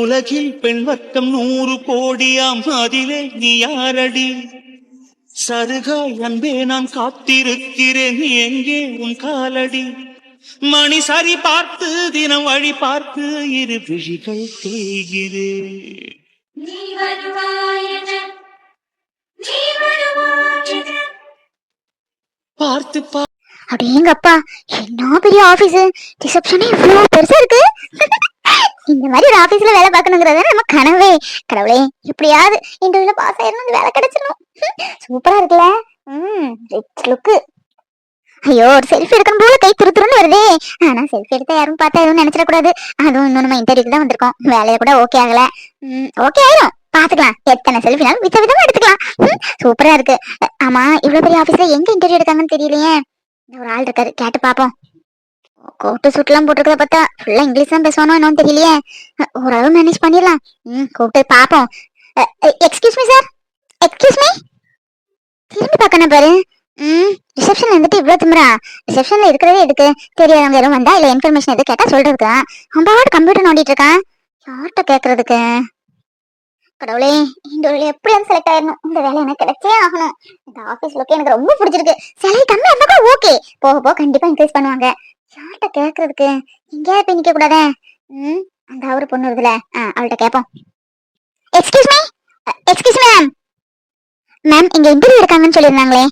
உலகில் பெண் வர்க்கம் நூறு கோடியாம் அதிலே நீ யாரடி? சருகாய் அன்பே நான் காத்திருக்கிறேன் நீ எங்கே உன் காலடி? மணி சரி பார்த்து தினம் வழி பார்த்து இரு விழிகள் தேய்கிறேன். பார்த்து பா அடேங்கப்பா என்ன பெரிய ஆபீஸ்? ரிசப்ஷனே இவ்வளவு பெருசா இருக்கு. இந்த மாதிரி ஒரு ஆபீஸ்ல வேலை பார்க்கணுங்கிறது நம்ம கனவே. கடவுளே எப்படியாவது இன்டர்வியூல பாஸ் ஆயிரணும் வேலை கிடைச்சிடும் சூப்பரா இருக்குல்ல? ம் ரிச் லுக்கு ஐயோ ஒரு செல்ஃபி எடுக்கணும் போல கை துரு வருதே. ஆனா செல்ஃபி எடுத்தா யாரும் பார்த்தா எதுவும் நினைச்சிடக்கூடாது. அதுவும் இன்னும் நம்ம இன்டர்வியூக்கு தான் வந்திருக்கோம். வேலையை கூட ஓகே ஆகல. ஓகே ஆயிரும். பாத்துக்கலாம் எத்தனை செல்ஃபினாலும் வித்த விதமா எடுத்துக்கலாம். சூப்பரா இருக்கு. ஆமா இவ்வளவு பெரிய ஆபீஸ்ல எங்க இன்டர்வியூ எடுத்தாங்கன்னு தெரியலையே. ஒரு ஆள் இருக்காரு. கேட்டு பாப்போம் கோட்டு சுட்டுலாம் போட்டிருக்கத பார்த்தா ஃபுல்லா இங்கிலீஷ் தான் பேசணும் என்னன்னு தெரியலையே. ஓரளவு மேனேஜ் பண்ணிடலாம். ம் கூப்பிட்டு பார்ப்போம். Excuse me sir excuse me திரும்பி பார்க்கணும் பாரு. ம் ரிசப்ஷன்ல இருந்துட்டு இவ்வளோ திமுறா ரிசப்ஷன்ல இருக்கிறதே எதுக்கு? தெரியாதவங்க யாரும் வந்தா இல்லை இன்ஃபர்மேஷன் எதுவும் கேட்டால் சொல்றதுக்கு? அவன் பாட்டு கம்ப்யூட்டர் நோண்டிட்டு இருக்கான் யார்கிட்ட கேக்குறதுக்கு? கடவுளே இந்த எப்படி எப்படியாவது செலக்ட் ஆயிடணும். இந்த வேலை எனக்கு கிடைச்சே ஆகணும். இந்த ஆஃபீஸ் லுக்கே எனக்கு ரொம்ப பிடிச்சிருக்கு. சேலரி கம்மியா இருந்தா ஓகே போக போக கண்டிப்பா இன்க்ரீஸ் பண்ணுவாங்க. யார்கிட்ட கேக்குறதுக்கு? எங்கேயாவது போய் நிக்க கூடாதே? ம் அந்த அவரு பொண்ணு இருக்குல்ல ஆ அவள்கிட்ட கேட்போம் excuse me excuse me ma'am ma'am இங்க இன்டர்வியூ இருக்காங்கன்னு சொல்லியிருந்தாங்களே.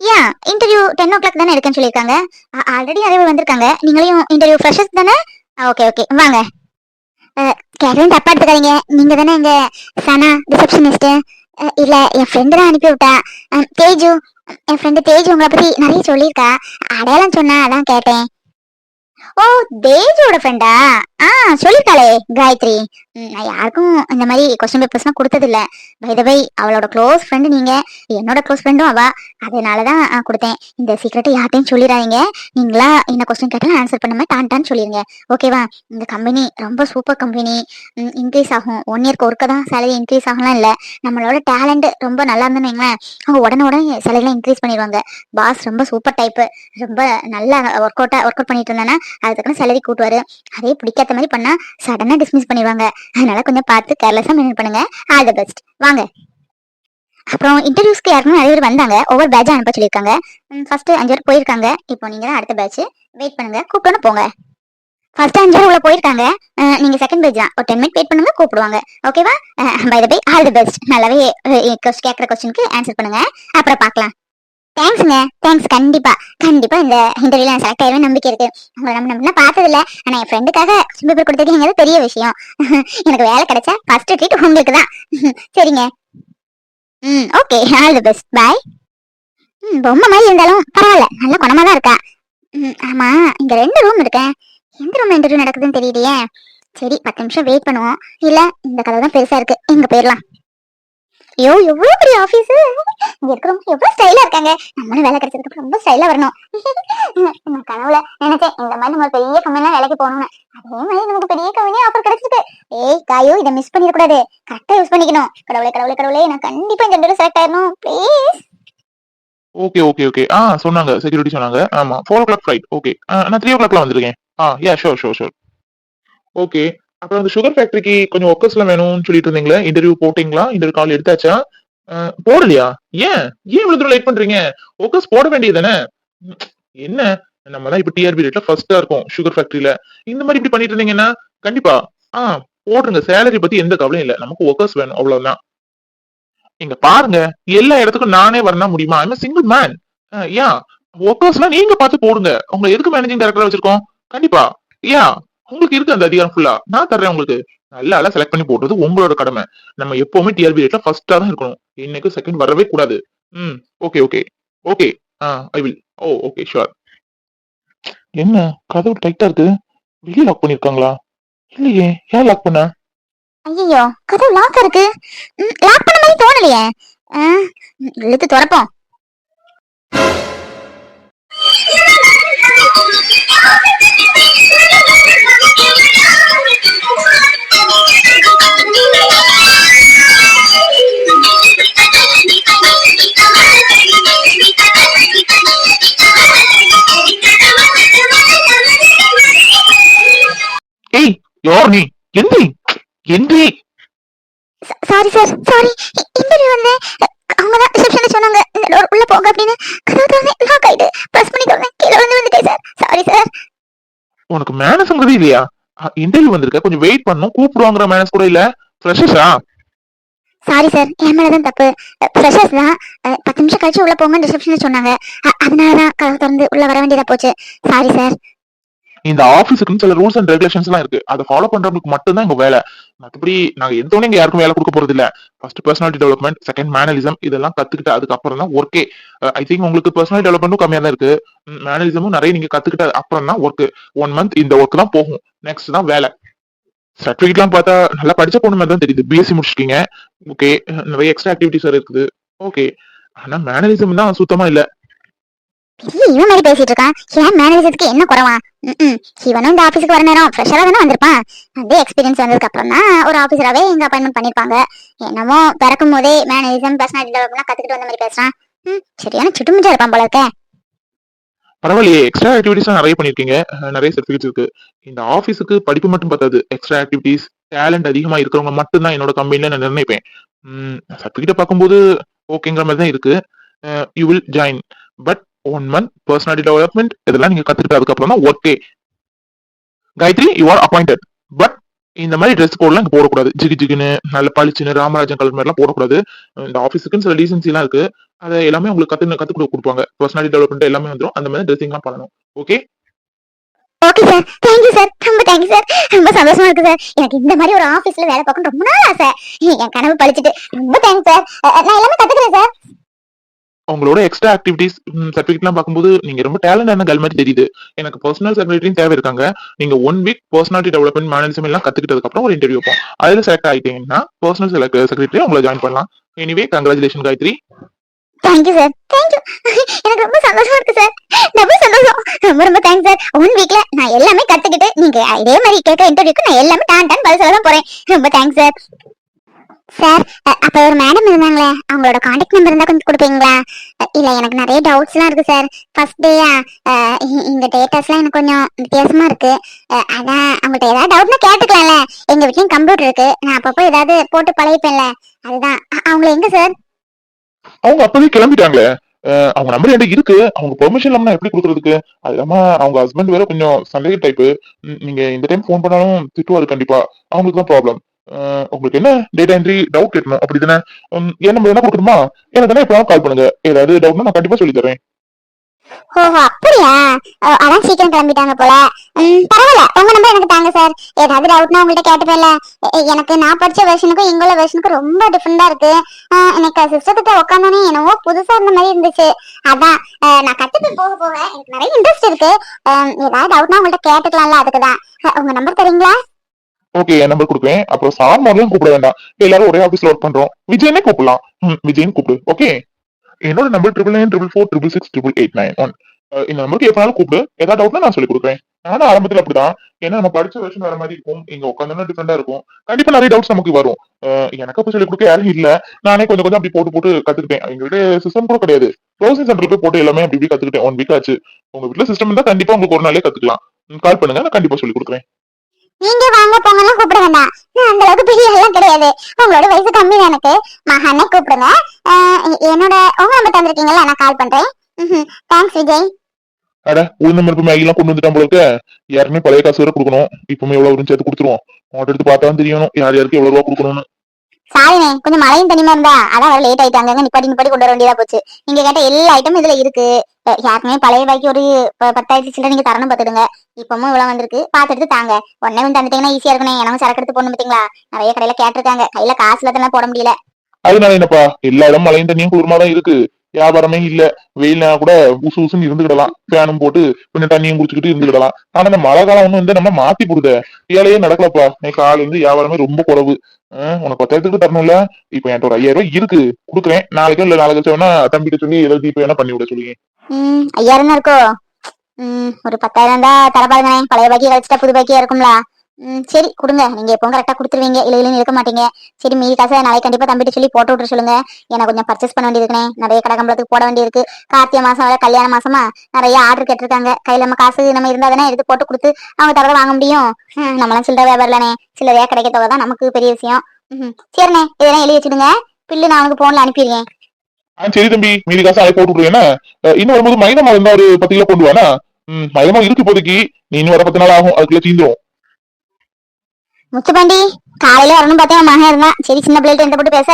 Yeah interview ten o'clock தானே இருக்குன்னு சொல்லியிருக்காங்க. ஆல்ரெடி நிறைய பேர் வந்திருக்காங்க. நீங்களையும் இன்டர்வியூ ஃப்ரெஷர்ஸ் தானே? ஓகே ஓகே வாங்க. கேட்கலாம் தப்பா எடுத்துக்காதீங்க. நீங்க தானே எங்க சனா ரிசப்ஷனிஸ்ட்டு இல்ல என் ஃப்ரெண்டு தான் அனுப்பி விட்டா. அஹ், தேஜு என் ஃப்ரெண்டு தேஜு உங்களை பத்தி நிறைய சொல்லியிருக்கா. அடையாளம் சொன்னா அதான் கேட்டேன். ஓ தேஜுவோட ஃப்ரெண்டா ஆ சொல்லிருக்காளே காயத்ரி. நான் யாருக்கும் இந்த மாதிரி கொஸ்டின் பேப்பர்ஸ்லாம் கொடுத்ததில்ல. பை த பை அவளோட க்ளோஸ் ஃப்ரெண்டு நீங்கள் என்னோட க்ளோஸ் ஃப்ரெண்டும் அவ. அதனால தான் கொடுத்தேன். இந்த சீக்கிரட்டை யார்ட்டையும் சொல்லிடாதீங்க. நீங்களா என்ன கொஸ்டின் கேட்டாலும் ஆன்சர் பண்ண மாதிரி டான்டான்னு சொல்லிடுங்க ஓகேவா இந்த கம்பெனி ரொம்ப சூப்பர் கம்பெனி இன்க்ரீஸ் ஆகும். ஒன் இயர்க்கு ஒருக்க தான் சேலரி இன்க்ரீஸ் ஆகலாம் இல்லை. நம்மளோட டேலண்ட் ரொம்ப நல்லா இருந்தோம்னு வைங்களேன். அவங்க உடனே உடனே சேலரிலாம் இன்க்ரீஸ் பண்ணிடுவாங்க. பாஸ் ரொம்ப சூப்பர் டைப்பு ரொம்ப நல்லா ஒர்க் அவுட்டாக ஒர்க் அவுட் பண்ணிட்டு இருந்தேன்னா அதுக்கப்புறம் சேலரி கூட்டுவார். அதே பிடிக்காத மாதிரி பண்ணால் சடனாக டிஸ்மிஸ் பண்ணிடுவாங்க. அதனால கொஞ்சம் பார்த்து கேர்லெஸ்ஸாக மெயின்டைன் பண்ணுங்க. ஆல் த பெஸ்ட் வாங்க. அப்புறம் இன்டர்வியூஸ்க்கு யாருக்கும் நிறைய பேர் வந்தாங்க. ஒவ்வொரு பேட்ச் அனுப்ப சொல்லியிருக்காங்க. ஃபர்ஸ்ட் அஞ்சு பேர் போயிருக்காங்க. இப்போ நீங்க தான் அடுத்த பேட்ச் வெயிட் பண்ணுங்க. கூப்பிட்டோன்னு போங்க. ஃபர்ஸ்ட் அஞ்சு பேர் உள்ள போயிருக்காங்க. நீங்க செகண்ட் பேஜ் தான். ஒரு டென் மினிட் வெயிட் பண்ணுங்க கூப்பிடுவாங்க. ஓகேவா by the by all the best நல்லாவே கேட்குற கொஸ்டினுக்கு ஆன்சர் பண்ணுங்க. அப்புறம் பார்க்கலாம். தேங்க்ஸ்ங்க தேங்க்ஸ் கண்டிப்பா. கண்டிப்பா இந்த இன்டர்வியூல நான் செலக்ட் ஆயிருவேன் நம்பிக்கை இருக்கு. உங்களை நம்ம நம்ம பார்த்தது இல்ல ஆனா என் ஃப்ரெண்டுக்காக சிம்பி பேர் பெரிய விஷயம். எனக்கு வேலை கிடைச்சா ஃபர்ஸ்ட் ட்ரீட் உங்களுக்கு தான். சரிங்க. ம் okay all the best bye ம் பொம்மை மாதிரி இருந்தாலும் பரவாயில்ல. நல்ல குணமா தான் இருக்கா? ம் ஆமா. இங்க ரெண்டு ரூம் இருக்கேன் எந்த ரூம்ல இன்டர்வியூ நடக்குதுன்னு தெரியலையே. சரி பத்து நிமிஷம் வெயிட் பண்ணுவோம். இல்ல இந்த கதை தான் பெருசா இருக்கு. எங்க போயிடலாம். ஐயோ எவ்வளவு பெரிய ஆபீஸ் இங்க இருக்கிறவங்க எவ்வளவு ஸ்டைலா இருக்காங்க? நம்மளும் வேலை கிடைச்சதுக்கு ரொம்ப ஸ்டைலா வரணும். நான் கனவுல நினைச்சேன் இந்த மாதிரி நம்ம பெரிய கம்பெனிலாம் வேலைக்கு போகணும்னு. அதே மாதிரி நமக்கு பெரிய கம்பெனி ஆஃபர் கிடைச்சிருக்கு. ஏய் காயோ இதை மிஸ் பண்ணிடக்கூடாது. கரெக்டா யூஸ் பண்ணிக்கணும். கடவுளே கடவுளே கடவுளே நான் கண்டிப்பா இந்த இன்டர்வியூ செலக்ட் ஆயிடணும். ப்ளீஸ் ஓகே ஓகே ஓகே ஆ சொன்னாங்க. செக்யூரிட்டி சொன்னாங்க. ஆமா. Four o'clock flight okay நான் த்ரீ ஓ கிளாக்ல வந்திருக்கேன். ஆ yeah sure sure sure okay அப்புறம் அந்த சுகர் ஃபேக்டரிக்கு கொஞ்சம் ஒர்க்கர்ஸ்லாம் வேணும்னு சொல்லிட்டு இருந்தீங்களே? இன்டர்வியூ போட்டிங்களா? இன்டர்வியூ கால் எடுத்தாச்சா? போடலையா? ஏன்? ஏன் இவ்வளவு தூரம் லேட் பண்றீங்க? ஒர்க்கர்ஸ் போட வேண்டியது தானே என்ன? நம்ம தான் இப்ப டிஆர்பி ரேட்ல ஃபர்ஸ்டா இருக்கும் சுகர் ஃபேக்டரியில இந்த மாதிரி இப்படி பண்ணிட்டு இருந்தீங்கன்னா? கண்டிப்பா. ஆ போடுங்க. சேலரி பத்தி எந்த கவலையும் இல்ல. நமக்கு ஒர்க்கர்ஸ் வேணும். அவ்வளவுதான். இங்க பாருங்க. எல்லா இடத்துக்கும் நானே வரனா முடியுமா? I'm single man yeah. ஒர்க்கர்ஸ்லாம் நீங்க பார்த்து போடுங்க. உங்களை எதுக்கு மேனேஜிங் டைரக்டரா வச்சிருக்கோம்? கண்டிப்பா. யா. உங்களுக்கு இருக்கு அந்த அதிகாரம் ஃபுல்லா நான் தர்றேன் உங்களுக்கு. நல்ல ஆளா செலக்ட் பண்ணி போடுறது உங்களோட கடமை. நம்ம எப்பவுமே டிஆர்பி ரேட்ல ஃபர்ஸ்டா தான் இருக்கணும். இன்னைக்கு செகண்ட் வரவே கூடாது. ம் ஓகே ஓகே ஓகே ஆ I will oh okay sure என்ன? கதவு டைட்டா இருக்கு. வெளியே லாக் பண்ணிருக்காங்களா? இல்லையே. ஏன் லாக் பண்ண? ஐயோ கதவு லாக் இருக்கு. லாக் பண்ண மாதிரி தோணலையே. இழுத்து திறப்போம் யார் நீ? எந்தி? Entry sorry sir sorry interview வந்து? அவங்க தான் ரிசப்ஷனில் சொன்னாங்க. இந்த உள்ள போங்க அப்படின்னு. கதவு திறந்து லாக் ஆயிட்டு. ப்ரெஸ் பண்ணி திறந்தேன் கீழே வந்து வந்துட்டேன் சார் சாரி சார் உனக்கு மேனஸ்ங்கிறது இல்லையா? இன்டர்வியூ வந்திருக்க? கொஞ்சம் வெயிட் பண்ணும். கூப்பிடுவாங்கிற மேனஸ் கூட இல்ல. ஃப்ரெஷர்ஸா சாரி சார் என் மேலே தான் தப்பு. ஃப்ரெஷர்ஸ் தான். பத்து நிமிஷம் கழிச்சு உள்ள போங்க ரிசப்ஷனில் சொன்னாங்க. அதனால தான் கதவு திறந்து உள்ள வர வேண்டியதா போச்சு. சாரி சார் இந்த ஆபீஸுக்குன்னு சில ரூல்ஸ் அண்ட் ரெகுலேஷன்ஸ் எல்லாம் இருக்கு. அதை ஃபாலோ பண்றவங்களுக்கு மட்டும்தான் இங்க வேலை. மற்றபடி நாங்க எந்தவொன்னே இங்க யாருக்கும் வேலை கொடுக்க போறது இல்ல. First personality development second mannerism இதெல்லாம் கத்துக்கிட்டு அதுக்கப்புறம் தான் ஒர்க்கே ஐ திங்க் உங்களுக்கு பர்சனாலிட்டி டெவலப்மெண்ட்டும் கம்மியா தான் இருக்கு. மேனலிசமும் நிறைய நீங்க கத்துக்கிட்ட அப்புறம் தான் ஒர்க் ஒன் மந்த் இந்த ஒர்க் தான் போகும். நெக்ஸ்ட் தான் வேலை. சர்டிஃபிகேட்லாம் பார்த்தா நல்லா படிச்ச பொண்ணு மாதிரி தான் தெரியுது. பிஎஸ்சி முடிச்சிருக்கீங்க. ஓகே நிறைய எக்ஸ்ட்ரா ஆக்டிவிட்டிஸ் இருக்குது. ஓகே ஆனா மேனலிசம் தான் சுத்தமா இல்லை. இவன் மாதிரி பேசிட்டு இருக்கான் ஏன் மேனேஜருக்கு என்ன குறவா ம் இவனும் இந்த ஆபீஸ்க்கு வர நேரம் ஃப்ரெஷ்ஷாக தானே வந்திருப்பான். வந்து எக்ஸ்பீரியன்ஸ் வந்ததுக்கு அப்புறம் தான் ஒரு ஆஃபீஸராகவே இங்க அப்பாயின்மெண்ட் பண்ணிருப்பாங்க. என்னமோ பிறக்கும் போதே மேனேஜம் பர்சனாலிட்டி டெவலப்மெண்ட் கத்துக்கிட்டு வந்த மாதிரி பேசுறான். ம் சரியான சுட்டுமுச்சா இருப்பான் போல இருக்கே. பரவாயில்லையே எக்ஸ்ட்ரா ஆக்டிவிட்டிஸ் நிறைய பண்ணிருக்கீங்க நிறைய சர்டிஃபிகேட்ஸ் இருக்கு. இந்த ஆஃபீஸுக்கு படிப்பு மட்டும் பத்தாது. எக்ஸ்ட்ரா ஆக்டிவிட்டிஸ் டேலண்ட் அதிகமா இருக்கிறவங்க மட்டும் தான் என்னோட கம்பெனில நான் நிர்ணயிப்பேன். சர்டிஃபிகேட் பார்க்கும்போது ஓகேங்கிற மாதிரி தான் இருக்கு you will join but one month personality development இதெல்லாம் நீங்க கத்துக்கிட்டு அதுக்கப்புறம் தான் ஒர்க்கே Gayathri you are appointed but இந்த மாதிரி ட்ரெஸ் கோட்லாம் இங்க போடக்கூடாது. ஜிகி ஜிகின்னு நல்ல பளிச்சுன்னு ராமராஜன் கலர் மாதிரிலாம் போடக்கூடாது. இந்த ஆஃபீஸுக்குன்னு சில டீசன்சி எல்லாம் இருக்கு. அதை எல்லாமே உங்களுக்கு கத்து கத்து கொடு- கொடுப்பாங்க. பர்சனாலிட்டி டெவலப்மெண்ட் எல்லாமே வந்துடும் அந்த மாதிரி ட்ரெஸ்ஸிங்லாம் பண்ணணும். Okay okay sir thank you sir ரொம்ப தேங்க்யூ சார் ரொம்ப சந்தோஷமா இருக்கு சார் எனக்கு இந்த மாதிரி ஒரு ஆஃபீஸ்ல வேலை பார்க்கணும் ரொம்ப நாள் ஆசை. என் கனவு பழிச்சிட்டு ரொம்ப தேங்க்ஸ் சார் நான் எல்லாமே கத்துக்கிறேன் சார் உங்களோட எக்ஸ்ட்ரா ஆக்டிவிட்டிஸ் சர்டிஃபிகேட்லாம் பார்க்கும்போது நீங்க ரொம்ப டேலண்டான கல் மாதிரி தெரியுது. எனக்கு பர்சனல் செக்ரட்டரியும் தேவை இருக்காங்க நீங்க one week personality development management எல்லாம் கத்துக்கிட்டதுக்கு அப்புறம் ஒரு இன்டர்வியூ போகும் அதுல செலக்ட் ஆயிட்டீங்கன்னா பர்சனல் செக்ரட்டரி uh, உங்களை ஜாயின் பண்ணலாம். Anyway congratulation Gayathri thank you sir thank you எனக்கு ரொம்ப சந்தோஷமா இருக்கு சார் ரொம்ப சந்தோஷம். ரொம்ப ரொம்ப தேங்க்ஸ் சார் ஒன் வீக்ல நான் எல்லாமே கத்துக்கிட்டு நீங்க இதே மாதிரி கேட்க இன்டர்வியூக்கு நான் எல்லாமே டான் டான் பதில் சொல்ல போறேன். ரொம்ப தேங்க்ஸ் சார் சார் அப்ப ஒரு மேடம் இருந்தாங்களே அவங்களோட காண்டாக்ட் நம்பர் இருந்தா கொஞ்சம் கொடுப்பீங்களா? இல்லை இல்ல எனக்கு நிறைய டவுட்ஸ்லாம் இருக்கு சார் ஃபர்ஸ்ட் டேயா இந்த டேட்டாஸ்லாம் எனக்கு கொஞ்சம் வித்தியாசமா இருக்கு. அதான் அவங்கள்ட்ட ஏதாவது டவுட்னா கேட்டுக்கலாம்ல. எங்க வீட்லயும் கம்ப்யூட்டர் இருக்கு. நான் அப்பப்போ ஏதாவது போட்டு பழகிப்பேன்ல. அதுதான். அ- அவங்கள எங்க சார் அவங்க அப்பவே கிளம்பிட்டாங்களே. அவங்க நம்பர் என்கிட்ட இருக்கு. அவங்க பெர்மிஷன் இல்லாம நான் எப்படி கொடுக்குறதுக்கு? அது இல்லாம அவங்க ஹஸ்பண்ட் வேற கொஞ்சம் சந்தேக டைப்பு நீங்க இந்த டைம் ஃபோன் பண்ணாலும் திட்டுவாரு கண்டிப்பா. அவங்களுக்கு தான் ப்ராப்ளம் உங்களுக்கு என்ன டேட்டா என்ட்ரி டவுட் கேட்கணும் அப்படி தானே? என் நம்பர் என்ன கொடுக்கணுமா? எனக்கு தானே எப்போ கால் பண்ணுங்க. ஏதாவது டவுட்னா நான் கண்டிப்பா சொல்லி தரேன். ஓஹோ அப்படியா? அதான் சீக்கிரம் கிளம்பிட்டாங்க போல. பரவாயில்ல. உங்க நம்பர் எனக்கு தாங்க சார் ஏதாவது டவுட்னா உங்கள்ட்ட கேட்டுப்பேன்ல. எனக்கு நான் படிச்ச வெர்ஷனுக்கும் இங்குள்ள வெர்ஷனுக்கும் ரொம்ப டிஃப்ரெண்டா இருக்கு. ஆ, எனக்கு சிஸ்டத்திட்ட உட்காந்தோன்னே என்னவோ புதுசா இருந்த மாதிரி இருந்துச்சு. அதான் நான் கத்துட்டு போக போக. எனக்கு நிறைய இன்ட்ரெஸ்ட் இருக்கு. ஏதாவது டவுட்னா உங்கள்ட்ட கேட்டுக்கலாம்ல அதுக்கு தான் உங்க நம்பர் தரீங்களா? ஓகே என் நம்பர் கொடுப்பேன் அப்புறம் சார் மாதிரிலாம் கூப்பிட வேண்டாம். எல்லாரும் ஒரே ஆஃபீஸ்ல ஒர்க் பண்றோம். விஜயனே கூப்பிடலாம். ம், விஜயன் கூப்பிடு. ஓகே என்னோட number triple nine triple four triple six triple eight nine one இந்த நம்பருக்கு எப்பனாலும் கூப்பிடு. ஏதாவது டவுட்னா நான் சொல்லி கொடுக்குறேன். நானும் ஆரம்பத்துல அப்படிதான். ஏன்னா நம்ம படிச்ச வருஷம் வேற மாதிரி இருக்கும். இங்க உட்காந்தோம்னா டிஃப்ரெண்டா இருக்கும். கண்டிப்பா நிறைய டவுட்ஸ் நமக்கு வரும். எனக்கு அப்ப சொல்லி கொடுக்க யாரும் இல்ல. நானே கொஞ்சம் கொஞ்சம் அப்படி போட்டு போட்டு கத்துக்கிட்டேன். எங்க வீட்டு சிஸ்டம் கூட கிடையாது. ப்ரௌசிங் சென்டர் போய் போட்டு எல்லாமே அப்படி இப்படி கத்துக்கிட்டேன். ஒன் வீக் ஆச்சு. உங்க வீட்டுல சிஸ்டம் இருந்தா கண்டிப்பா உங்களுக்கு ஒரு நாளே கத்துக்கலாம். கால் பண்ணுங்க. நான் கண்டிப்பா சொல்லி கொடுக்குறேன். நீங்க வாங்க போங்கலாம் நான் அந்த அளவுக்கு பெரிய எல்லாம் கிடையாது. உங்களோட வயசு கம்மி தான் எனக்கு. மகானே கூப்பிடுங்க. என்னோட உங்க நம்பர் தந்திருக்கீங்களா நான் கால் பண்றேன். தேங்க்ஸ் விஜய். அட உளுந்த மருப்பு மேகி எல்லாம் கொண்டு வந்துட்டான் போல யாருமே பழைய காசு வேற கொடுக்கணும். இப்பவுமே எவ்வளவு சேர்த்து கொடுத்துருவோம். நோட் எடுத்து பார்த்தா தெரியணும். யார் யாருக்கு எவ்வளவு ரூபா கொடுக்கணும்னு. சாரிண்ணே கொஞ்சம் மழையும் தனிமா இருந்தா? அதான் வர லேட் ஆயிட்டாங்க நிப்பாட்டி நிப்பாட்டி கொண்டு வர வேண்டியதா போச்சு. நீங்க கேட்ட எல்லா ஐட்டமும் இதுல இருக்கு. யாருக்குமே பழைய பாக்கி ஒரு பத்தாயிரத்தி சில்லரை நீங்க தரணும் பாத்துடுங்க இப்பவும் இவ்வளவு வந்திருக்கு. பாத்து தாங்க. உடனே வந்து தந்துட்டீங்கன்னா ஈஸியா இருக்கணும் எனவும் சரக்கு எடுத்து போடணும் பாத்தீங்களா? நிறைய கடையில கேட்டிருக்காங்க. கையில காசுல தானே போட முடியல. அதனால என்னப்பா? எல்லா இடம் மழையும் தண்ணியும் குளிர்மா தான் இருக்கு. வியாபாரமே இல்ல. வெயில்னா கூட உசு உசுன்னு இருந்துக்கிடலாம் ஃபேனும் போட்டு கொஞ்சம் தண்ணியும் குடிச்சுக்கிட்டு இருந்துக்கிடலாம் ஆனா இந்த மழை காலம் ஒண்ணு வந்து நம்ம மாத்தி போடுத. வேலையே நடக்கலப்பா. நீ காலையில இருந்து வியாபாரமே ரொம்ப குறைவு. உனக்கு பத்தாயிரத்துக்கு தரணும்ல? இப்ப என்கிட்ட ஒரு ஐயாயிரம் ரூபாய் இருக்கு. குடுக்கறேன். நாளைக்கு இல்ல நாளைக்கு வேணா தம்பிட்டு சொல்லி ஏதாவது ஜிபே வேணா பண்ணி விட சொல்லுங்க ஐயாயிரம் இருக்கோ ஒரு பத்தாயிரம் தான் தர பழைய பாக்கி கழிச்சுட்டா புது பாக்கியா இருக்கும்ல. ம் சரி கொடுங்க. நீங்க எப்பவும் கரெக்டா கொடுத்துருவீங்க. இல்ல இல்லைன்னு இருக்க மாட்டீங்க. சரி மீதி காசை நாளைக்கு கண்டிப்பா தம்பிட்டு சொல்லி போட்டு விட்டு சொல்லுங்க. ஏன்னா கொஞ்சம் பர்ச்சேஸ் பண்ண வேண்டியது நிறைய கடை கம்பளத்துக்கு போட வேண்டியிருக்கு. கார்த்திகை மாசம் வர கல்யாண மாசமா நிறைய ஆர்டர் கேட்டிருக்காங்க. கையில நம்ம காசு நம்ம இருந்தா தானே எடுத்து போட்டு கொடுத்து அவங்க தரத வாங்க முடியும். நம்மளாம் சில்லற வியாபாரம்லானே சில்லறையா கிடைக்க தொகை தான் நமக்கு பெரிய விஷயம். ம், சரிண்ணே இதெல்லாம் எழுதி வச்சிடுங்க. பில்லு நான் அவனுக்கு போன்ல அனுப்பிடுறேன். சரி தம்பி. மீதி காசு அதை போட்டு விடுறேன் இன்னும் வரும்போது மைதமா இருந்தா ஒரு பத்து கிலோ கொண்டு வானா ம் இருக்கு இப்போதைக்கு. நீ இன்னும் வர பத்து நாள் ஆகும். அதுக்குள்ள தீந்துரும். முத்துப்பாண்டி காலையில வரணும் பார்த்தேன் என் மகன் இருந்தான். சரி சின்ன பிள்ளைகிட்ட எந்த போட்டு பேச.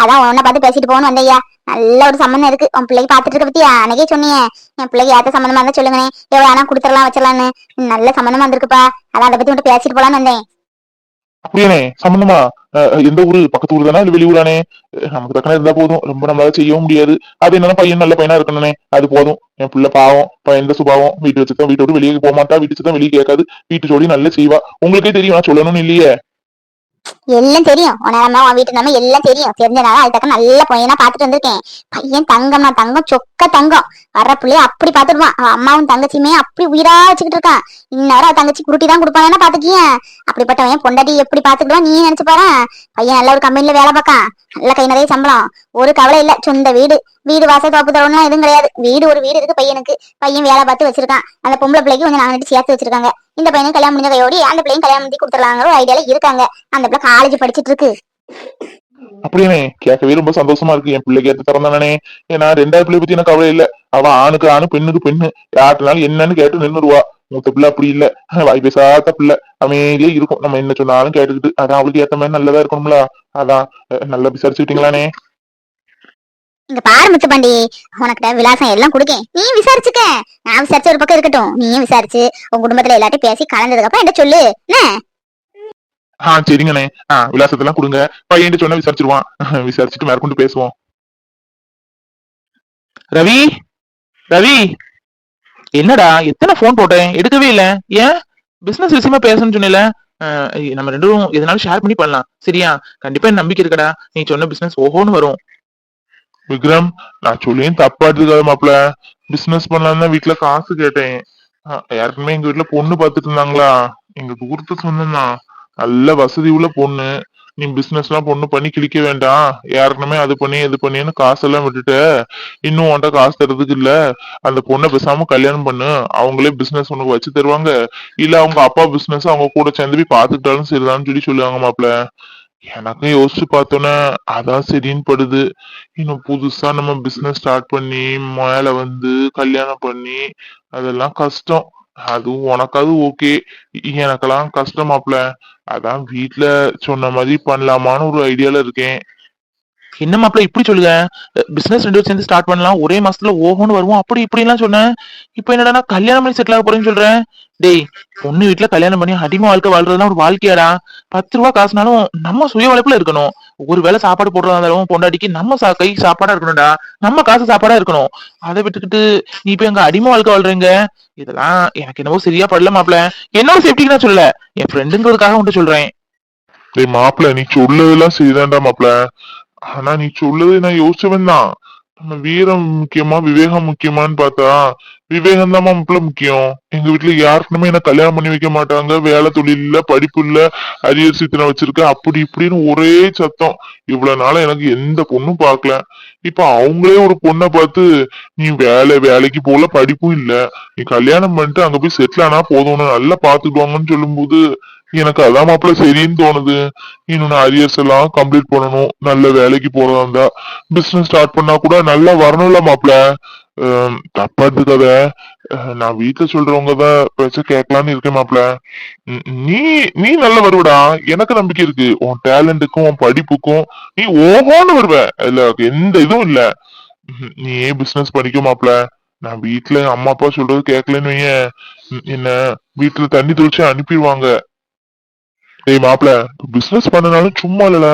அதான் உன்னை பார்த்து பேசிட்டு போகணும் வந்தையா நல்ல ஒரு சம்மந்தம் இருக்கு. உன் பிள்ளைக்கு பார்த்துட்டு இருக்க பத்தியா? அன்னைக்கே சொன்னியே. என் பிள்ளைக்கு ஏத்த சம்மந்தமா இருந்தா சொல்லுங்கண்ணே எவ்வளவு ஆனா கொடுத்துடலாம் வச்சிடலான்னு. நல்ல சம்மந்தமா வந்திருக்குப்பா அதான் அதை பத்தி மட்டும் பேசிட்டு போலான்னு வந்தேன். அப்படியே சம்மந்தமா எந்த ஊரு? பக்கத்து ஊர் தானே? இல்ல வெளியூரானே நமக்கு தக்கன இருந்தா போதும். ரொம்ப நம்மளால செய்யவும் முடியாது. அது என்னன்னா பையன் நல்ல பையனா இருக்கணும்னே. அது போதும். என் பிள்ளை பாவம். பையன் எந்த சுபாவம்? வீட்டு வச்சுதான் வீட்டை விட்டு வெளியே போக மாட்டா. வீட்டு வச்சுதான் வெளியே கேட்காது. வீட்டு சொல்லி நல்லா செய்வா. உங்களுக்கே தெரியும் நான் சொல்லணும்னு இல்லையே. எல்லாம் தெரியும். உன் உன் வீட்டு நிலமை எல்லாம் தெரியும். தெரிஞ்சனால அது தக்க நல்ல பையனா பார்த்துட்டு வந்திருக்கேன். பையன் தங்கம்னா தங்கம் சொக்க தங்கம். வர்ற பிள்ளைய அப்படி பார்த்துடுவான். அம்மாவும் தங்கச்சியுமே அப்படி உயிரா வச்சுக்கிட்டு இருக்கான். இந்நேரம் அவன் தங்கச்சி குருட்டி தான் கொடுப்பானா பாத்துக்கிய அப்படிப்பட்டவன் பொண்டாட்டி எப்படி பாத்துக்கிடுவான் நீ நினைச்சு பாரு. பையன் நல்ல ஒரு கம்பெனில வேலை பார்க்கான். நல்ல கை நிறைய சம்பளம். ஒரு கவலை இல்ல. சொந்த வீடு. வீடு வாச தோப்பு தரணும்லாம் எதுவும் கிடையாது. வீடு ஒரு வீடு இருக்கு பையனுக்கு. பையன் வேலை பார்த்து வச்சிருக்கான். அந்த பொம்பளை பிள்ளைக்கு கொஞ்சம் நாங்க சேர்த்து வச்சிருக்காங்க. இந்த பையனுக்கு கல்யாணம் முடிஞ்ச கையோடி அந்த பிள்ளையும் கல்யாணம் பண்ணி கொடுத்துடலாங்கிற ஒரு ஐடியால இருக்காங்க. அந்த பிள்ளை காலேஜ் படிச்சிட்டு இருக்கு அப்படியானே கேட்கவே ரொம்ப சந்தோஷமா இருக்கு. என் பிள்ளைக்கு ஏற்ற தரம் தானே ஏன்னா ரெண்டாவது பிள்ளை பத்தி எனக்கு கவலை இல்ல. அவ ஆணுக்கு ஆணு பெண்ணுக்கு பெண்ணு. யாருனாலும் என்னன்னு கேட்டு நின்னுடுவா. மூத்த பிள்ளை அப்படி இல்ல. வாய் பேசாத பிள்ளை. அமைதியே இருக்கும். நம்ம என்ன சொன்னாலும் கேட்டுக்கிட்டு. அதான் அவளுக்கு ஏத்த மாதிரி நல்லதா இருக்கணும்ல. அதான். நல்லா விசாரிச்சுக்கிட்டீங்களானே இங்க பாரு முத்துப்பாண்டி. உனக்கிட்ட விலாசம் எல்லாம் கொடுக்கேன். நீ விசாரிச்சுக்க. நான் விசாரிச்ச ஒரு பக்கம் இருக்கட்டும். நீயும் விசாரிச்சு உன் குடும்பத்துல எல்லாத்தையும் பேசி கலந்ததுக்கு அப்புறம் என்கிட்ட சொல்லு. என்ன? ஆ சரிங்கண்ணே. ஆ விலாசத்தெல்லாம் கொடுங்க. பையன் சொன்னா விசாரிச்சிருவான். விசாரிச்சுட்டு மேற்கொண்டு பேசுவோம். ரவி? ரவி? என்னடா எத்தனை ஃபோன் போட்டேன்? எடுக்கவே இல்ல. ஏன்? பிசினஸ் விஷயமா பேசணும்னு சொன்னல நம்ம ரெண்டும் எதனாலும் ஷேர் பண்ணி பண்ணலாம். சரியா? கண்டிப்பா என் நம்பிக்கை இருக்கடா. நீ சொன்ன பிசினஸ் ஓஹோன்னு வரும். விக்ரம் நான் சொல்லியும் தப்பா எடுத்துக்காத மாப்ள பிசினஸ் பண்ணலாம் தான் வீட்டுல காசு கேட்டேன். யாருக்குமே எங்க வீட்டுல பொண்ணு பாத்துட்டு இருந்தாங்களா? எங்க தூரத்து சொன்னா நல்ல வசதி உள்ள பொண்ணு. நீ பிசினஸ் எல்லாம் பொண்ணு பண்ணி கிழிக்க வேண்டாம். யாருனமே அது பண்ணி இது பண்ணின்னு காசெல்லாம் விட்டுட்ட இன்னும் உன்கிட்ட காசு தரதுக்கு இல்ல. அந்த பொண்ணை பேசாம கல்யாணம் பண்ணு. அவங்களே பிசினஸ் உனக்கு வச்சு தருவாங்க. இல்ல அவங்க அப்பா பிசினஸ் அவங்க கூட சேர்ந்து போய் பாத்துக்கிட்டாலும் சரிதான்னு சொல்லி சொல்லுவாங்க மாப்பிள்ள. எனக்கும் யோசிச்சு பார்த்தோன்னே அதான் சரின்னு படுது. இன்னும் புதுசா நம்ம பிசினஸ் ஸ்டார்ட் பண்ணி மேல வந்து கல்யாணம் பண்ணி அதெல்லாம் கஷ்டம். அதுவும் உனக்காவது ஓகே எனக்கெல்லாம் கஷ்டமாப்ல அதான் வீட்ல சொன்ன மாதிரி பண்ணலாமான்னு ஒரு ஐடியால இருக்கேன். என்ன மாப்பிள்ள இப்படி சொல்லுங்க பிசினஸ் ரெண்டு சேர்ந்து ஸ்டார்ட் பண்ணலாம். ஒரே மாசத்துல ஓகோன்னு வருவோம். அப்படி இப்படி எல்லாம் சொன்னேன். இப்ப என்னடா நான் கல்யாணம் பண்ணி செட்டில் ஆக போறேன்னு சொல்றேன்? டேய் பொண்ணு வீட்டுல கல்யாணம் பண்ணி அடிமை வாழ்க்கை வாழ்றதுலாம் ஒரு வாழ்க்கையாடா. பத்து ரூபா காசுனாலும் நம்ம சுய உழைப்புல இருக்கணும். ஒருவேளை சாப்பாடு போடுறதா இருந்தாலும் பொண்டாட்டிக்கு நம்ம சா கை சாப்பாடா இருக்கணும்டா. நம்ம காசு சாப்பாடா இருக்கணும். அதை விட்டுக்கிட்டு நீ இப்ப எங்க அடிமை வாழ்க்கை வாழ்றீங்க? இதெல்லாம் எனக்கு என்னவோ சரியா படல மாப்பிள. என்னோட சேஃப்டிக்கு நான் சொல்லல. என் ஃப்ரெண்டுங்கிறதுக்காக உண்டு சொல்றேன். டேய் மாப்பிள நீ சொல்லதெல்லாம் சரிதான்டா மாப்பிள. ஆனா நீ சொல்லது நான் யோசிச்சவன் தான். நம்ம வீரம் முக்கியமா விவேகம் முக்கியமான்னு பார்த்தா விவேகம் தான் மாப்பிள முக்கியம். எங்க வீட்டுல யாருக்குமே என்ன கல்யாணம் பண்ணி வைக்க மாட்டாங்க. வேலை தொழில் இல்ல படிப்பு இல்ல அரியர் சித்தனை வச்சிருக்க அப்படி இப்படின்னு ஒரே சத்தம். இவ்வளவு நாளா எனக்கு எந்த பொண்ணும் பாக்கல இப்ப அவங்களே ஒரு பொண்ணை பார்த்து நீ வேலை வேலைக்கு போல படிப்பும் இல்ல. நீ கல்யாணம் பண்ணிட்டு அங்க போய் செட்டில் ஆனா போதும். நல்லா பாத்துக்குவாங்கன்னு சொல்லும்போது எனக்கு அதான் மாப்பிள்ள சரின்னு தோணுது. இன்னொன்னு அரியர்ஸ் எல்லாம் கம்ப்ளீட் பண்ணணும். நல்ல வேலைக்கு போறதா இருந்தா பிசினஸ் ஸ்டார்ட் பண்ணா கூட நல்லா வரணும்ல மாப்பிள்ள. தப்பா எடுத்துக்காத நான் வீட்டுல சொல்றவங்க தான் கேட்கலான்னு இருக்கேன் மாப்பிள்ள உம் நீ நீ நல்ல வருவடா. எனக்கு நம்பிக்கை இருக்கு. உன் டேலண்ட்டுக்கும் உன் படிப்புக்கும் நீ ஓஹோன்னு வருவ. இல்ல எந்த இதுவும் இல்ல. நீ ஏன் பிசினஸ் பண்ணிக்கோ மாப்பிள்ள நான் வீட்டுல அம்மா அப்பா சொல்றது கேட்கலன்னு வையேன். என்ன வீட்டுல தண்ணி தெளிச்சு அனுப்பிடுவாங்க. ஏய் மாப்பிள பிசினஸ் பண்ணனாலும் சும்மா இல்லல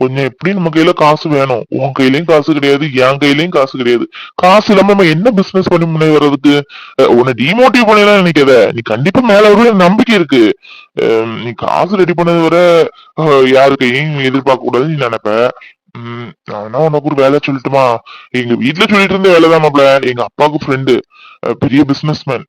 கொஞ்சம் எப்படி நம்ம கையில காசு வேணும்? உன் கையிலயும் காசு கிடையாது என் கையிலயும் காசு கிடையாது. காசு இல்லாம நம்ம என்ன பிசினஸ் பண்ணி முன்னே வர்றதுக்கு? உன்னை டிமோட்டிவ் பண்ணலாம் நினைக்காத. நீ கண்டிப்பா மேல வருவ நம்பிக்கை இருக்கு. நீ காசு ரெடி பண்ணது வர யாரு கையும் எதிர்பார்க்க கூடாதுன்னு நீ நினைப்ப. உம் நான் உனக்கு ஒரு வேலை சொல்லட்டுமா? எங்க வீட்டுல சொல்லிட்டு இருந்த வேலைதான் மாப்பிள. எங்க அப்பாவுக்கு ஃப்ரெண்டு பெரிய பிசினஸ்மேன்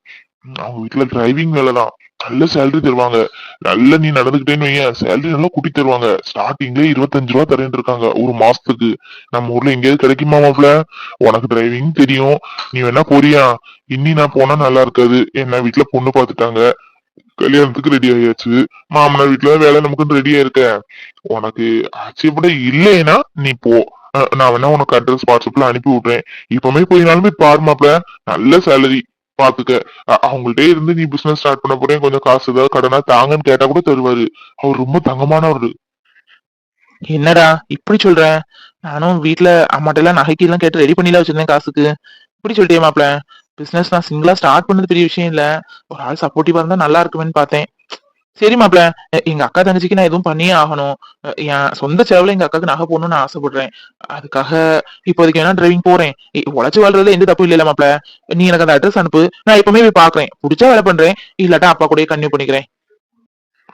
அவங்க வீட்டுல டிரைவிங் வேலை தான் நல்ல சேலரி தருவாங்க. நல்ல நீ நடந்துக்கிட்டேன்னு வையன். சேலரி நல்லா குட்டி தருவாங்க. ஸ்டார்டிங்ல இருபத்தஞ்சு ரூபா தரேன் இருக்காங்க. ஒரு மாசத்துக்கு. நம்ம ஊர்ல எங்கேயாவது கிடைக்குமா மாப்ள உனக்கு டிரைவிங் தெரியும். நீ வேணா போறியா? இன்னி நான் போனா நல்லா இருக்காது. என்ன வீட்டுல பொண்ணு பாத்துட்டாங்க. கல்யாணத்துக்கு ரெடி ஆயாச்சு. மாமனார் வீட்டுல வேலை நமக்கு ரெடியா இருக்க உனக்கு ஆச்சரியப்பட இல்லைன்னா நீ போ. நான் வேணா உனக்கு அட்ரஸ் வாட்ஸ்அப்ல அனுப்பி விடுறேன். இப்பவுமே போயினாலுமே பாரு மாப்ள நல்ல சேலரி பாத்துக்க. அவங்கள்ட்டே இருந்து நீ பிசினஸ் ஸ்டார்ட் பண்ண போறேன். கொஞ்சம் காசு ஏதாவது கடனா தாங்கன்னு கேட்டா கூட தருவாரு. அவர் ரொம்ப தங்கமானவரு. என்னடா இப்படி சொல்ற? நானும் வீட்டுல அம்மாட்ட எல்லாம் நகைக்கு எல்லாம் கேட்டு ரெடி பண்ணிலாம் வச்சிருந்தேன் காசுக்கு. இப்படி சொல்லிட்டே மாப்ள பிசினஸ் நான் சிங்கிளா ஸ்டார்ட் பண்ணது பெரிய விஷயம் இல்ல. ஒரு ஆள் சப்போர்ட்டிவா இருந்தா நல்லா இருக்குமேன்னு பார்த்தேன். சரி மாப்ள எங்க அக்கா தங்கச்சிக்கு நான் எதுவும் பண்ணியே ஆகணும். என் சொந்த செலவுல எங்க அக்காக்கு நகை போடணும்னு ஆசைப்படுறேன். அதுக்காக இப்போதைக்கு வேணா டிரைவிங் போறேன். உழைச்சு வாழ்றதுல எந்த தப்பும் இல்லைல்ல மாப்ள நீ எனக்கு அந்த அட்ரஸ் அனுப்பு. நான் எப்பவுமே போய் பாக்குறேன். பிடிச்சா வேலை பண்றேன். இல்லாட்டா அப்பா கூடயே கன்யூ பண்ணிக்கிறேன்.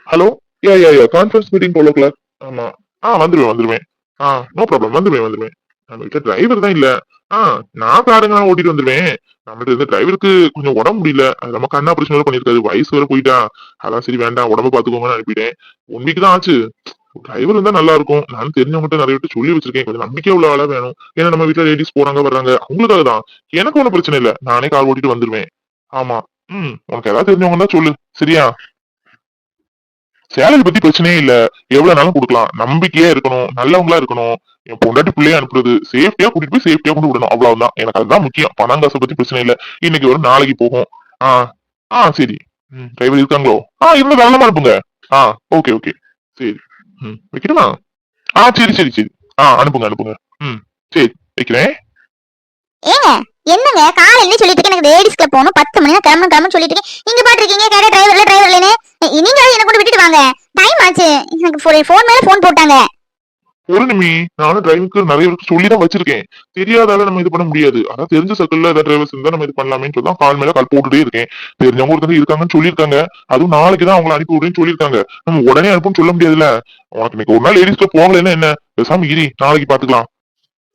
Hello yeah yeah yeah conference meeting polo clock ஆமா. ஆ வந்துருவேன் வந்துருவேன். ஆ நோ ப்ராப்ளம் வந்துருவேன் வந்துருவேன். நம்ம டிரைவர் தான் இல்ல. ஆ நான் காருங்க ஓட்டிட்டு வந்துருவேன். நம்மகிட்ட இருந்த டிரைவருக்கு கொஞ்சம் உடம்பு முடியல. அது நம்ம கண்ணா பிரச்சனை பண்ணிருக்காது வயசு வர போயிட்டா. அதான் சரி வேண்டாம். உடம்ப பாத்துக்கோங்கன்னு அனுப்பிட்டேன். ஒன் வீக் தான் ஆச்சு. டிரைவர் இருந்தா நல்லா இருக்கும். நான் தெரிஞ்சவங்ககிட்ட நிறைய பேர் சொல்லி வச்சிருக்கேன். கொஞ்சம் நம்பிக்கை உள்ள ஆளா வேணும். ஏன்னா நம்ம வீட்டுல லேடிஸ் போறாங்க வர்றாங்க. அவங்களுக்காக தான். எனக்கு ஒன்றும் பிரச்சனை இல்ல. நானே கார் ஓட்டிட்டு வந்துருவேன். ஆமா. ம் உனக்கு ஏதாவது தெரிஞ்சவங்க தான் சொல்லு. சரியா? சேலரி பத்தி பிரச்சனையே இல்ல. எவ்வளவு நாளும் கொடுக்கலாம். நம்பிக்கையா இருக்கணும். நல்லவங்களா இருக்கணும். என் பொண்டாட்டி பிள்ளைய அனுப்புறது. சேஃப்டியா கூட்டிட்டு போய் சேஃப்டியா கொண்டு விடணும். அவ்வளவுதான். எனக்கு அதுதான் முக்கியம். பணம் காசை பத்தி பிரச்சனை இல்ல. இன்னைக்கு வரும் நாளைக்கு போகும். ஆ ஆ சரி. ம் டிரைவர் இருக்காங்களோ? ஆ இருந்தா தாராளமா அனுப்புங்க. ஆ ஓகே ஓகே சரி. ம் வைக்கணுமா ஆ சரி சரி சரி. ஆ அனுப்புங்க அனுப்புங்க. ம் சரி வைக்கிறேன். ஏங்க என்னங்க? காலையில சொல்லிட்டு இருக்கேன் எனக்கு லேடிஸ் கிளப் போகணும். பத்து மணி தான் கிளம்பணும் கிளம்பணும் சொல்லிட்டு இருக்கேன் நீங்க பாட்டு இருக்கீங்க கேட்ட டிரைவர்ல டிரைவர்லன்னு நீங்க என்ன கொண்டு விட்டுட்டு வாங்க. டைம் ஆச்சு. எனக்கு ஃபோன் மேல ஃபோன் போட்டாங்க. ஒரு நிமி நானும் டிரைவருக்கு நிறைய பேருக்கு சொல்லி தான் வச்சிருக்கேன். தெரியாதால நம்ம இது பண்ண முடியாது. அதான் தெரிஞ்ச சர்க்கிள்ல ஏதாவது டிரைவர்ஸ் இருந்தா நம்ம இது பண்ணலாமேன்னு சொல்லி தான் கால் மேல கால் போட்டுட்டே இருக்கேன். தெரிஞ்சவங்க ஒருத்தங்க இருக்காங்கன்னு சொல்லியிருக்காங்க. அதுவும் நாளைக்கு தான் அவங்களை அனுப்பி விடுறேன்னு சொல்லியிருக்காங்க. நம்ம உடனே அனுப்புன்னு சொல்ல முடியாதுல்ல. உனக்கு இன்னைக்கு ஒரு நாள் லேடிஸ்க்கு போகலன்னா என்ன? பேசாம இரி நாளைக்கு பாத்துக்கலாம்.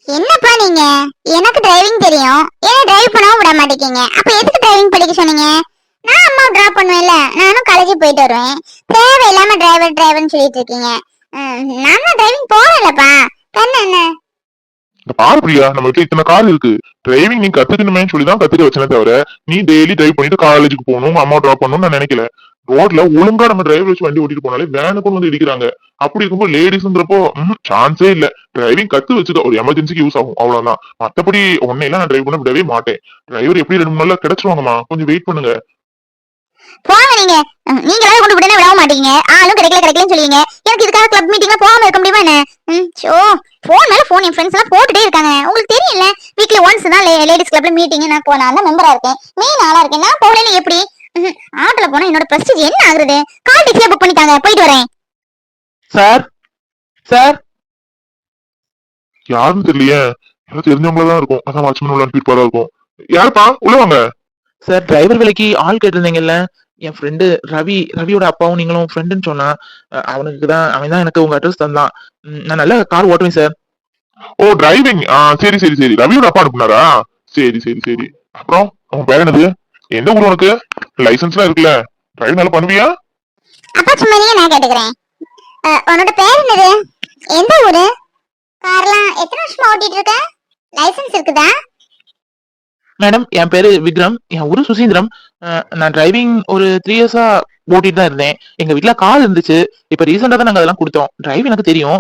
என்னப்பா நீங்க? எனக்கு டிரைவிங் தெரியும். ஏன் டிரைவ் பண்ணவும் விட மாட்டேங்க அப்ப எதுக்கு டிரைவிங் படிக்க சொன்னீங்க? நான் அம்மா டிராப் பண்ணுவேன்ல. நானும் காலேஜ் போயிட்டு வருவேன். தேவையில்லாம டிரைவர் டிரைவர்னு சொல்லிட்டு இருக்கீங்க. ம், நான் டிரைவிங் போறேன்லப்பா. என்ன என்ன? பாரு பிரியா? நம்ம இத்தனை கார் இருக்கு. டிரைவிங் நீ கத்துக்கணுமே சொல்லி தான் கத்துக்க வச்சனே தவிர நீ டெய்லி டிரைவ் பண்ணிட்டு காலேஜுக்கு போகணும் அம்மா டிராப் பண்ணணும்னு நான் நினைக்கல. ரோட்ல ஒழுங்கா நம்ம டிரைவர் வச்சு வண்டி ஓட்டிட்டு போனாலே வேனு கொண்டு வந்து இடிக்கிறாங்க. அப்படி இருக்கும்போது லேடிஸ்ன்றப்போ சான்ஸே இல்ல. டிரைவிங் கத்து வச்சுக்க ஒரு எமர்ஜென்சிக்கு யூஸ் ஆகும் அவ்வளவுதான். மத்தபடி உன்னையெல்லாம் நான் டிரைவ் பண்ண விடவே மாட்டேன். டிரைவர் எப்படி ரெண்டு மூணு நாள்ல கிடைச்சிருவாங்கம்மா. கொஞ்சம் வெயிட் பண்ணுங்க. போங்க நீங்க. ம், கொண்டு விடனே விட மாட்டீங்க. ஆளும் கிடைக்கல கிடைக்கலன்னு சொல்லுவீங்க எனக்கு இதுக்காக கிளப் மீட்டிங்ல போகாம இருக்க முடியுமா என்ன? சோ ஷோ ஃபோன் மேல போன் என் ஃப்ரெண்ட்ஸ் எல்லாம் போட்டுட்டே இருக்காங்க. உங்களுக்கு தெரியல வீக்லி ஒன்ஸ் தான் லேடிஸ் கிளப்ல மீட்டிங் நான் போ நான் மெம்பரா இருக்கேன். மெயின் ஆளா இருக்கேன். நான் போகலன்னு எப்படி? ஆட்டோல போனா என்னோட பிரஸ்டீஜ் என்ன ஆகுறது? கால் டாக்ஸியா புக் பண்ணிட்டாங்க. போயிட்டு வரேன். சார் சார் யாருன்னு தெரியலையே. யாரும் தெரிஞ்சவங்களா தான் இருக்கும். அதான் வாட்ச்மேன் உள்ள அனுப்பிட்டு இருக்கும். யாருப்பா? உள்ள வாங்க. சார் டிரைவர் வேலைக்கு ஆள் கேட்டிருந்தீங்கல்ல? என் ஃப்ரெண்டு ரவி ரவியோட அப்பாவும் நீங்களும் ஃப்ரெண்டுன்னு சொன்னா அவனுக்கு தான் அவன் தான் எனக்கு உங்க அட்ரஸ் தந்தான். ம், நான் நல்ல கார் ஓட்டுவேன் சார் ஓ டிரைவிங் ஆ சரி சரி சரி. ரவியோட அப்பா அனுப்புனாரா? சரி சரி சரி. அப்புறம் உன் பேர் என்னது? எந்த ஊர் உனக்கு? லைசன்ஸ்லாம் இருக்குல்ல. டிரைவ் நல்லா பண்ணுவியா? அப்பா சும்மா நீங்க நான் கேட்டுக்கிறேன். உன்னோட பேர் என்னது? எந்த ஊரு? கார்லாம் எத்தனை வருஷமா ஓட்டிட்டு இருக்க? லைசென்ஸ் இருக்குதா? மேடம் என் பேரு விக்ரம். என் ஊரு சுசீந்திரம். நான் டிரைவிங் ஒரு த்ரீ இயர்ஸா ஓட்டிட்டு தான் இருந்தேன். எங்க வீட்ல கார் இருந்துச்சு. இப்ப ரீசெண்டா தான் நாங்க அதெல்லாம் கொடுத்தோம். டிரைவ் எனக்கு தெரியும்.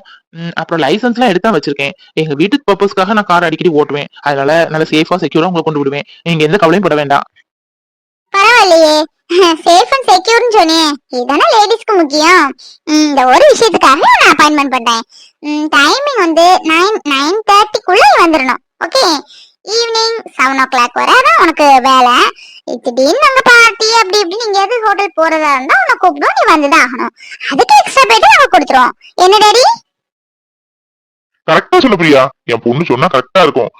அப்புறம் அப்புறம் எல்லாம் எடுத்தா வச்சிருக்கேன். எங்க வீட்டுக்கு பர்பஸ்க்காக நான் கார் அடிக்கடி ஓட்டுவேன். அதனால நல்ல சேஃபா செக்யூரா உங்களை கொண்டு விடுவேன். நீங்க எந்த கவலையும் பட வேண்டாம். பரவாயில்லையே. சேஃப் அண்ட் செக்யூர்னு சொன்னேன். இதுதானே லேடிஸ்க்கு முக்கியம். இந்த ஒரு விஷயத்துக்காக நான் அப்பாயின்மெண்ட் பண்ணேன். டைமிங் வந்து நைன் நைன் தேர்ட்டிக்குள்ள வந்துடணும் okay evening seven o'clock வரை தான் உனக்கு வேலை. திடீர்னு அங்க பார்ட்டி அப்படி இப்படின்னு எங்கேயாவது ஹோட்டல் போகிறதா இருந்தால் உன்னை கூப்பிடுவோம் நீ வந்துதான் ஆகணும். அதுக்கு எக்ஸ்ட்ரா போயிட்டு நாங்க கொடுத்துருவோம். என்ன டேடி? கரெக்டா சொல்ல பிரியா. என் பொண்ணு சொன்னா கரெக்டா இருக்கும்.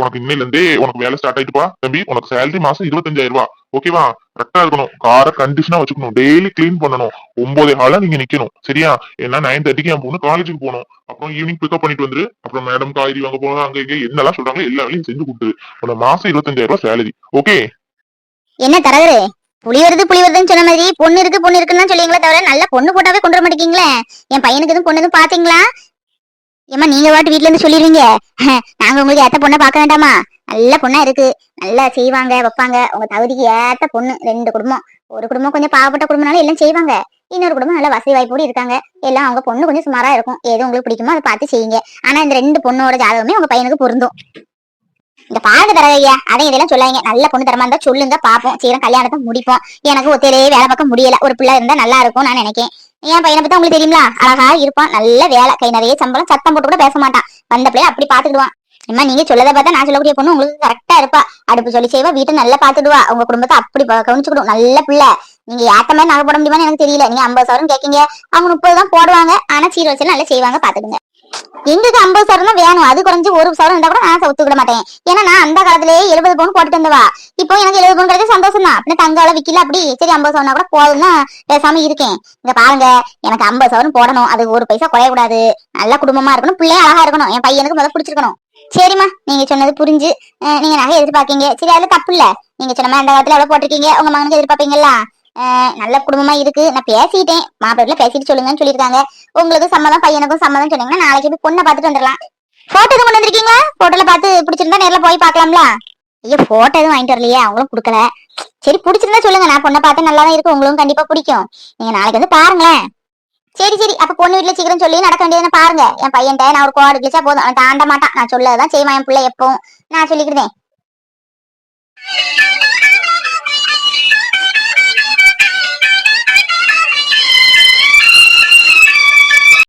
உனக்கு இன்னையில இருந்தே உனக்கு வேலை ஸ்டார்ட் ஆயிட்டுப்பா தம்பி உனக்கு சேலரி மாசம் இருபத்தஞ்சாயிரம் ரூபாய். ஓகேவா கரெக்டா இருக்கணும். காரை கண்டிஷனா வச்சுக்கணும். டெய்லி கிளீன் பண்ணணும். ஒன்பதே கால நீங்க நிக்கணும். சரியா? ஏன்னா நைன் தேர்ட்டிக்கு என் பொண்ணு காலேஜுக்கு போகணும். அப்புறம் ஈவினிங் பிக்கப் பண்ணிட்டு வந்துரு. அப்புறம் மேடம் காய்கறி வாங்க போகணும். அங்க இங்க என்னெல்லாம் சொல்றாங்களோ எல்லா வேலையும் செஞ்சு கொடுத்துரு. உன மாசம் இருபத்தஞ்சாயிரம் ரூபாய் சேலரி ஓகே என்ன தரகரு? புளி வருது புளி வருதுன்னு சொன்ன மாதிரி பொண்ணு இருக்கு பொண்ணு இருக்குன்னு சொல்லுவீங்களே தவிர நல்ல பொண்ணு போட்டாவே கொண்டு வர மாட்டேங்கீங்களே? என் பையனுக்கு எதுவும் பொண்ணு எதுவும் பாத்தீங்களா? ஏமா நீங்க வாட்டு வீட்ல இருந்து சொல்லிடுவீங்க. நாங்க உங்களுக்கு ஏத்த பொண்ணை பார்க்க வேண்டாமா? நல்ல பொண்ணா இருக்கு. நல்லா செய்வாங்க வைப்பாங்க. உங்க தகுதிக்கு ஏத்த பொண்ணு. ரெண்டு குடும்பம். ஒரு குடும்பம் கொஞ்சம் பாவப்பட்ட குடும்பம்னால எல்லாம் செய்வாங்க. இன்னொரு குடும்பம் நல்ல வசதி வாய்ப்போடு இருக்காங்க. எல்லாம் அவங்க பொண்ணு கொஞ்சம் சுமாரா இருக்கும். எது உங்களுக்கு பிடிக்குமோ அதை பார்த்து செய்யுங்க. ஆனா இந்த ரெண்டு பொண்ணோட ஜாதகமே உங்க பையனுக்கு பொருந்தும். இந்த பாருங்க தரவையா அதை இதெல்லாம் சொல்லாங்க நல்ல பொண்ணு தரமா இருந்தா சொல்லுங்க பாப்போம் சீக்கிரம் கல்யாணத்தை முடிப்போம். எனக்கு ஒத்தையிலே வேலை பார்க்க முடியல. ஒரு பிள்ளை இருந்தா நல்லா இருக்கும் நான் நினைக்கிறேன் என் பையனை பத்தி உங்களுக்கு தெரியுங்களா? அழகா இருப்பான். நல்ல வேலை. கை நிறைய சம்பளம் சத்தம் போட்டு கூட பேச மாட்டான். வந்த பிள்ளைய அப்படி பாத்துக்கிடுவான் அம்மா நீங்க சொல்லதை பார்த்தா நான் சொல்லக்கூடிய பொண்ணு உங்களுக்கு கரெக்டா இருப்பா. அடுப்பு சொல்லி செய்வா வீட்டை நல்லா பாத்துடுவா உங்க குடும்பத்தை அப்படி கவனிச்சுக்கிடும் நல்ல பிள்ளை. நீங்க ஏத்த மாதிரி நகை போட முடியுமான்னு எனக்கு தெரியல. நீங்க ஐம்பது சவரம் கேட்கீங்க அவங்க முப்பது தான் போடுவாங்க. ஆனா சீர வச்சு நல்லா செய்வாங்க. பாத்துடுங்க எங்களுக்கு ஐம்பது சவரம் தான் வேணும். அது குறைஞ்சு ஒரு சவரம் இருந்தா கூட நான் ஒத்துக்கிட மாட்டேன். ஏன்னா நான் அந்த காலத்திலேயே எழுபது பவுன் போட்டுட்டு இருந்தவா. இப்போ எனக்கு எழுபது பவுன் கிடைச்சா சந்தோஷம் தான். அப்படின்னா தங்கால விக்கல அப்படி. சரி ஐம்பது சவரம் கூட போதும்னா பேசாம இருக்கேன். இங்க பாருங்க. எனக்கு ஐம்பது சவரம் போடணும். அது ஒரு பைசா குறையக்கூடாது. நல்ல குடும்பமா இருக்கணும். பிள்ளைய அழகா இருக்கணும். என் பையனுக்கு முதல்ல பிடிச்சிருக்கணும். சரிம்மா நீங்க சொன்னது புரிஞ்சு. நீங்க நகை எதிர்பார்க்கீங்க. சரி அதுல தப்பு இல்ல. நீங்க சொன்ன அந்த காலத்துல எவ்வளவு போட்டிருக்கீங்க? உங்க மகனுக்கு எதிர்பார்ப்பீங்களா நல்ல குடும்பமா இருக்கு. நான் பேசிட்டேன். மாப்பிள்ள பேசிட்டு சொல்லுங்கன்னு சொல்லியிருக்காங்க. உங்களுக்கு சம்மதம் பையனுக்கும் சம்மதம் சொன்னீங்கன்னா நாளைக்கு போய் பொண்ணை பார்த்துட்டு வந்துடலாம். போட்டோ எதுவும் கொண்டு வந்திருக்கீங்களா? போட்டோல பார்த்து பிடிச்சிருந்தா நேர்ல போய் பார்க்கலாம்ல? ஐயோ போட்டோ எதுவும் வாங்கிட்டு வரலையே. அவங்களும் கொடுக்கல. சரி பிடிச்சிருந்தா சொல்லுங்க. நான் பொண்ணை பார்த்து நல்லா தான் இருக்கு. உங்களுக்கும் கண்டிப்பா பிடிக்கும். நீங்க நாளைக்கு வந்து பாருங்களேன். சரி சரி. அப்ப பொண்ணு வீட்டுல சீக்கிரம் சொல்லி நடக்க வேண்டியதுன்னு பாருங்க. என் பையன்ட்ட நான் ஒரு கோடு கிழிச்சா போதும். அவன் தாண்ட மாட்டான். நான் சொல்லதான் செய்வான். என் பிள்ளை எப்பவும். நான் சொல்லிக்கிட்டேன்